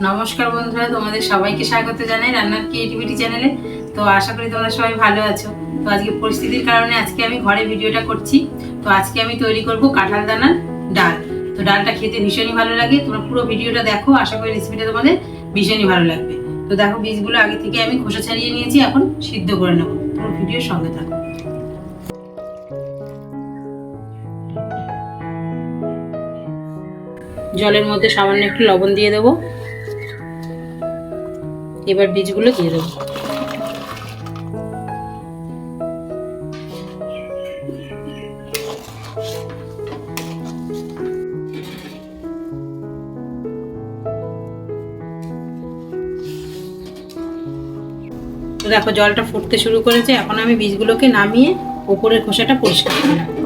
নমস্কার বন্ধুরা, তোমাদের সবাইকে স্বাগত জানাই রান্নার ক্রিয়েটিভিটি চ্যানেলে তো আশা করি তোমরা সবাই ভালো আছো। তো আজকে পরিস্থিতির কারণে আজকে আমি ঘরে ভিডিওটা করছি। তো আজকে আমি তৈরি করব কাঁঠাল দানার ডাল। তো ডালটা খেতে ভীষণই ভালো লাগে। তোমরা পুরো ভিডিওটা দেখো, আশা করি রেসিপিটা তোমাদের ভীষণই ভালো লাগবে। তো দেখো, বীজগুলো আগে থেকে আমি খোসা ছাড়িয়ে নিয়েছি, এখন সিদ্ধ করে নেব। পুরো ভিডিওর সঙ্গে থাকো। জলের মধ্যে সামান্য একটু লবণ দিয়ে দেবো। এবার বীজগুলো দিয়ে দেবো। দেখো, জলটা ফুটতে শুরু করেছে। এখন আমি বীজগুলোকে নামিয়ে ওপরের খোসাটা পরিষ্কার করে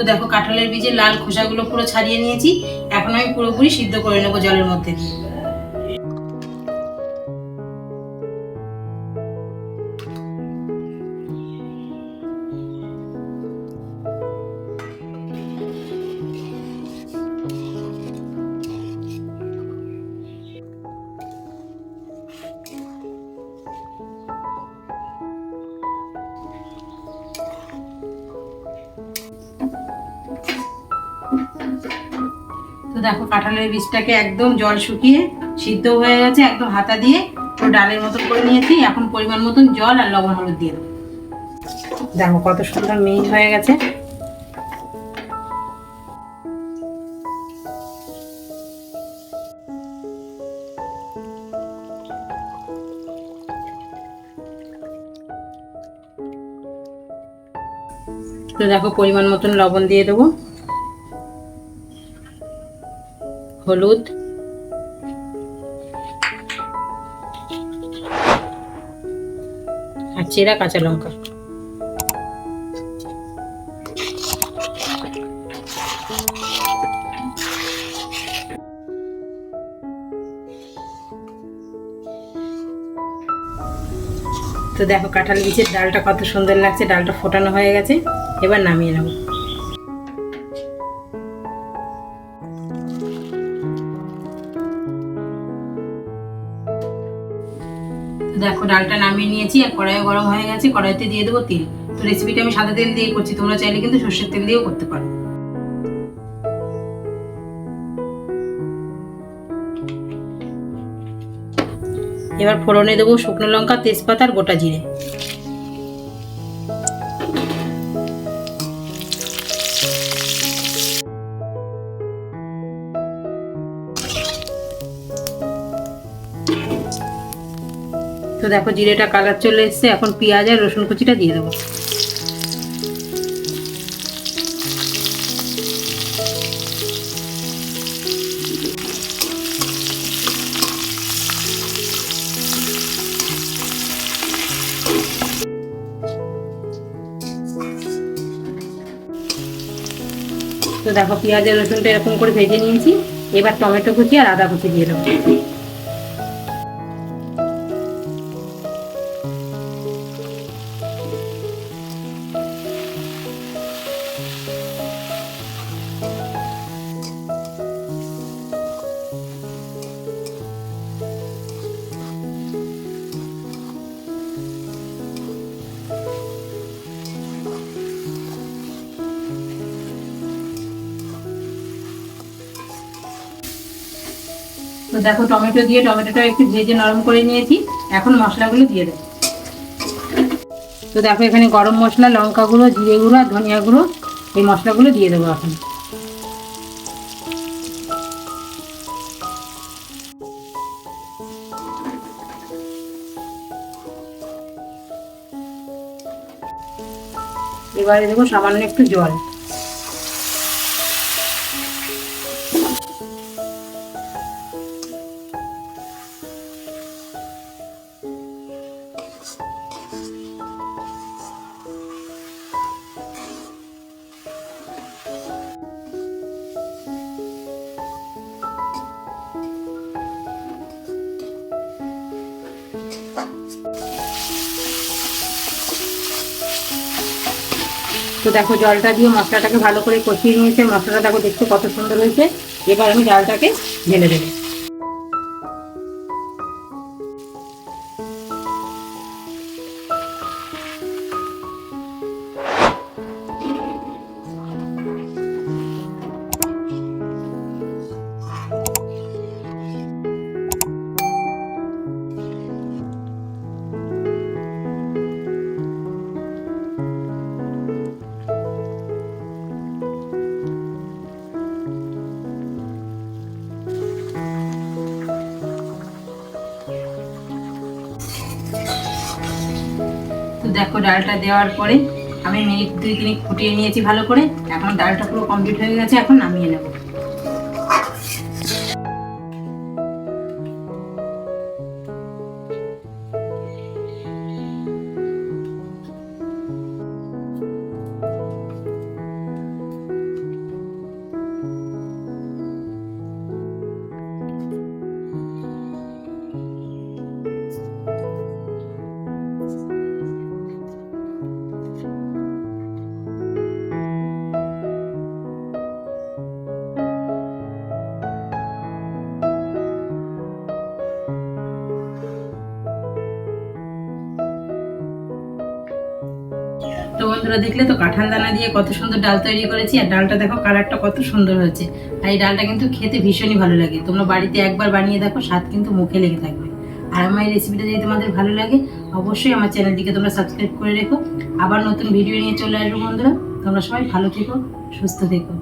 তো দেখো, কাঁঠালের বীজের লাল খোসাগুলো পুরো ছাড়িয়ে নিয়েছি। এখন আমি পুরোপুরি সিদ্ধ করে নেব জলের মধ্যে দিয়ে। দেখো কাঁঠালের বীজটাকে একদম জল শুকিয়ে সিদ্ধ হয়ে গেছে, একদম হাতা দিয়ে পুরো ডালের মতো করে নিয়েছি। এখন পরিমাণ মতন জল আর লবণ হলুদ দিয়ে দেবো। দেখো কত সুন্দর মিহি হয়ে গেছে। তো দেখো পরিমাণ মতন লবণ দিয়ে দেবো। হলুদ। আর চেরা কাঁচা লঙ্কা। তো দেখো কাঁঠাল বীজের ডালটা কত সুন্দর লাগছে, ডালটা ফোটানো হয়ে গেছে। এবার নামিয়ে নেব। দেখো, ডালটা নামিয়ে নিয়েছি, আর কড়াইও গরম হয়ে গেছে, কড়াইতে দিয়ে দেবো তেল। তো রেসিপিটা আমি সাদা তেল দিয়ে করছি, তোমরা চাইলে কিন্তু সর্ষের তেল দিয়েও করতে পারো। এবার ফোড়নে দেবো শুকনো লঙ্কা, তেজপাতা আর গোটা জিরে। দেখো জিরেটা কালার চলে এসছে, এখন পেঁয়াজ আর রসুন কুচিটা দিয়ে দেবো। তো দেখো পেঁয়াজ আর রসুনটা এরকম করে ভেজে নিয়েছি, এবার টমেটো কুচি আর আদা কুচি দিয়ে দেবো। দেখো, টমেটো দিয়ে টমেটোটা একটু ভেজে নরম করে নিয়েছি। এখন মশলাগুলো দিয়ে দেবো। তো দেখো, এখানে গরম মশলা, লঙ্কা গুঁড়ো, জিরে গুঁড়ো আর ধনিয়া গুঁড়ো, এই মশলাগুলো দিয়ে দেবো এখন। এবারে দেবো সামান্য একটু জল। তো দেখো জলটা দিয়ে মশলাটাকে ভালো করে কষিয়ে নিয়েছে। মশলাটা দেখো দেখতে কত সুন্দর হয়েছে। এবার আমি ডালটাকে ঢেলে দেবো। দেখো, ডালটা দেওয়ার পরে আমি মিনিট দুই তিনিক ফুটিয়ে নিয়েছি ভালো করে। এখন ডালটা পুরো কমপ্লিট হয়ে গেছে, এখন নামিয়ে নেব। বন্ধুরা দেখলে তো কাঁঠাল দানা দিয়ে কত সুন্দর ডাল তৈরি করেছি, আর ডালটা দেখো কালারটা কত সুন্দর হয়েছে। আর এই ডালটা কিন্তু খেতে ভীষণই ভালো লাগে। তোমরা বাড়িতে একবার বানিয়ে দেখো, স্বাদ কিন্তু মুখে লেগে থাকবে। আর আমার এই রেসিপিটা যদি তোমাদের ভালো লাগে, অবশ্যই আমার চ্যানেলটিকে তোমরা সাবস্ক্রাইব করে রেখো। আবার নতুন ভিডিও নিয়ে চলে আসব বন্ধুরা। তোমরা সবাই ভালো থেকো, সুস্থ থেকো।